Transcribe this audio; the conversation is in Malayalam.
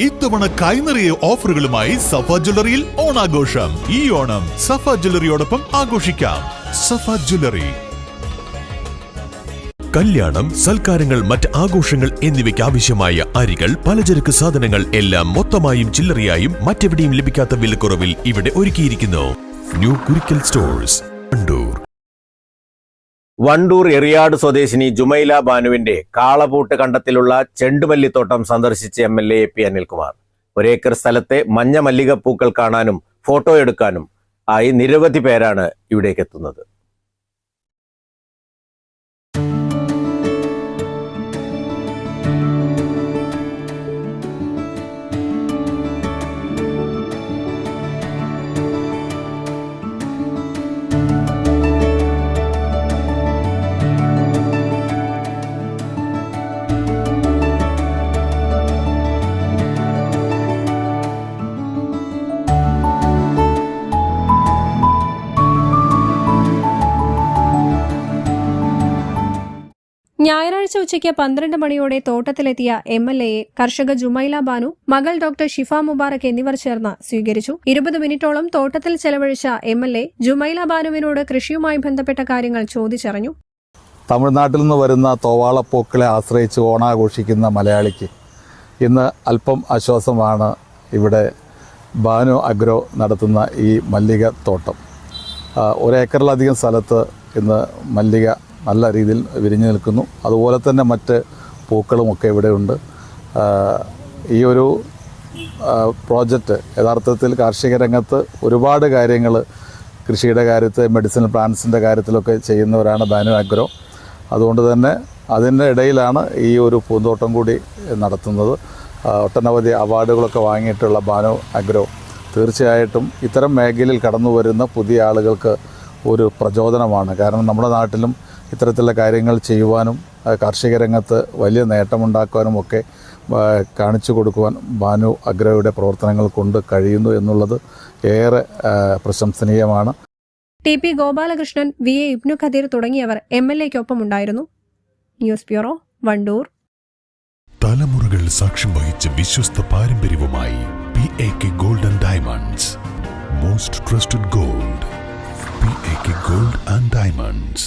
ഇത്തവണ കൈനിറിയ ഓഫറുകളുമായി സഫ ജ്വല്ലറിയിൽ ഓണാഘോഷം. ഈ ഓണം സഫ ജ്വല്ലറിയോടൊപ്പം ആഘോഷിക്കാം. സഫ ജ്വല്ലറി. കല്യാണം സൽക്കാരങ്ങൾ മറ്റ് ആഘോഷങ്ങൾ എന്നിവയ്ക്ക് ആവശ്യമായ അരികൾ പലചരക്ക് സാധനങ്ങൾ എല്ലാം മൊത്തമായും ചില്ലറയായും മറ്റെവിടെയും ലഭിക്കാത്ത വിലക്കുറവിൽ ഇവിടെ ഒരുക്കിയിരിക്കുന്നു. New Kurikkal stores. Wandoor Eriyad സ്വദേശിനി ജുമൈല ബാനുവിന്റെ കാളപൂട്ട് കണ്ടത്തിലുള്ള ചെണ്ടുമല്ലിത്തോട്ടം സന്ദർശിച്ച M L A P Anilkumar. ഒരേക്കർ സ്ഥലത്തെ മഞ്ഞ മല്ലികപ്പൂക്കൾ കാണാനും ഫോട്ടോ എടുക്കാനും ആയി നിരവധി പേരാണ് ഇവിടേക്ക് എത്തുന്നത്. ഞായറാഴ്ച ഉച്ചയ്ക്ക് പന്ത്രണ്ട് മണിയോടെ തോട്ടത്തിലെത്തിയ എം എൽ എയെ കർഷക ജുമൈല ബാനു മകൾ ഡോക്ടർ ഷിഫ മുബാറക് എന്നിവർ ചേർന്ന് സ്വീകരിച്ചു. ഇരുപത് മിനിറ്റോളം തോട്ടത്തിൽ ചെലവഴിച്ച എം എൽ എ ജുമൈല ബാനുവിനോട് കൃഷിയുമായി ബന്ധപ്പെട്ട കാര്യങ്ങൾ ചോദിച്ചറിഞ്ഞു. തമിഴ്നാട്ടിൽ നിന്ന് വരുന്ന തോവാളപ്പൂക്കളെ ആശ്രയിച്ച് ഓണാഘോഷിക്കുന്ന മലയാളിക്ക് ഇന്ന് അല്പം ആശ്വാസമാണ് ഇവിടെ ബാനു അഗ്രോ നടത്തുന്ന ഈ മല്ലിക തോട്ടം. ഒരേക്കറിലധികം സ്ഥലത്ത് ഇന്ന് മല്ലിക നല്ല രീതിയിൽ വിരിഞ്ഞു നിൽക്കുന്നു. അതുപോലെ തന്നെ മറ്റ് പൂക്കളുമൊക്കെ ഇവിടെയുണ്ട് ഈ ഒരു പ്രോജക്റ്റ് യഥാർത്ഥത്തിൽ കാർഷിക രംഗത്ത് ഒരുപാട് കാര്യങ്ങൾ കൃഷിയുടെ കാര്യത്തിൽ മെഡിസിനൽ പ്ലാന്റ്സിന്റെ കാര്യത്തിലൊക്കെ ചെയ്യുന്നവരാണ് ബാനു ആഗ്രോ. അതുകൊണ്ട് തന്നെ അതിന്റെ ഇടയിലാണ് ഈ ഒരു പൂന്തോട്ടം കൂടി നടത്തുന്നത്. ഒട്ടനവധി അവാർഡുകളൊക്കെ വാങ്ങിയിട്ടുള്ള ബാനു അഗ്രോ തീർച്ചയായിട്ടും ഇത്തരം മേഖലയിൽ കടന്നു വരുന്ന പുതിയ ആളുകൾക്ക് ഒരു പ്രചോദനമാണ്. കാരണം നമ്മുടെ നാട്ടിലും ഇത്തരത്തിലുള്ള കാര്യങ്ങൾ ചെയ്യുവാനും കാർഷിക രംഗത്ത് വലിയ നേട്ടമുണ്ടാക്കുവാനും ഒക്കെ കാണിച്ചു കൊടുക്കുവാൻ ബാനു അഗ്രയുടെ പ്രവർത്തനങ്ങൾ കൊണ്ട് കഴിയുന്നു എന്നുള്ളത് ഏറെ പ്രശംസനീയമാണ്. T P Gopalakrishnan V A Ibnu Khadeer തുടങ്ങിയവർ എം എൽ എക്കൊപ്പം ഉണ്ടായിരുന്നു. News bureau Wandoor. തലമുറകൾ സാക്ഷ്യം വഹിച്ച വിശ്വസ്ത പാരമ്പര്യവുമായി P A K gold and diamonds most trusted gold P A K gold and diamonds